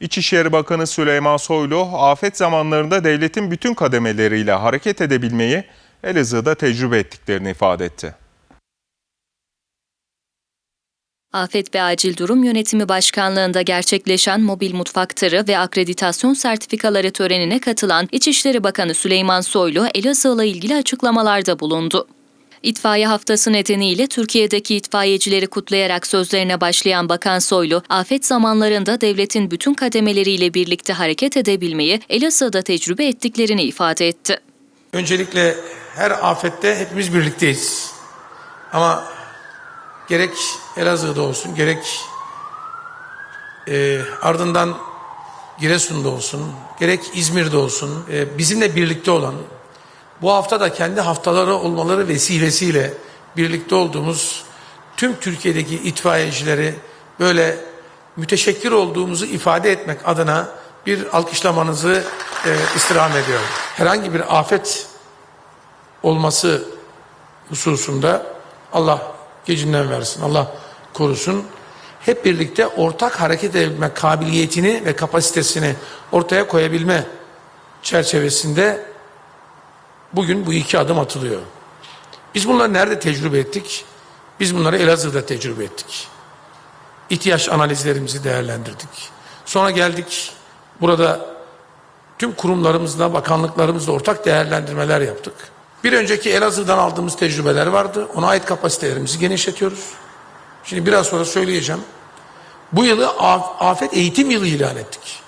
İçişleri Bakanı Süleyman Soylu, afet zamanlarında devletin bütün kademeleriyle hareket edebilmeyi Elazığ'da tecrübe ettiklerini ifade etti. Afet ve Acil Durum Yönetimi Başkanlığı'nda gerçekleşen mobil mutfak tırı ve akreditasyon sertifikaları törenine katılan İçişleri Bakanı Süleyman Soylu, Elazığ'la ilgili açıklamalarda bulundu. İtfaiye haftası nedeniyle Türkiye'deki itfaiyecileri kutlayarak sözlerine başlayan Bakan Soylu, afet zamanlarında devletin bütün kademeleriyle birlikte hareket edebilmeyi Elazığ'da tecrübe ettiklerini ifade etti. Öncelikle her afette hepimiz birlikteyiz. Ama gerek Elazığ'da olsun, gerek e, ardından Giresun'da olsun, gerek İzmir'de olsun, e, bizimle birlikte olan, bu hafta da kendi haftaları olmaları vesilesiyle birlikte olduğumuz tüm Türkiye'deki itfaiyecileri böyle müteşekkir olduğumuzu ifade etmek adına bir alkışlamanızı e, istirham ediyorum. Herhangi bir afet olması hususunda Allah gecinden versin, Allah korusun. Hep birlikte ortak hareket edebilme kabiliyetini ve kapasitesini ortaya koyabilme çerçevesinde bugün bu iki adım atılıyor. Biz bunları nerede tecrübe ettik? Biz bunları Elazığ'da tecrübe ettik. İhtiyaç analizlerimizi değerlendirdik. Sonra geldik burada tüm kurumlarımızla, bakanlıklarımızla ortak değerlendirmeler yaptık. Bir önceki Elazığ'dan aldığımız tecrübeler vardı. Ona ait kapasitelerimizi genişletiyoruz. Şimdi biraz sonra söyleyeceğim. Bu yılı af- afet eğitim yılı ilan ettik.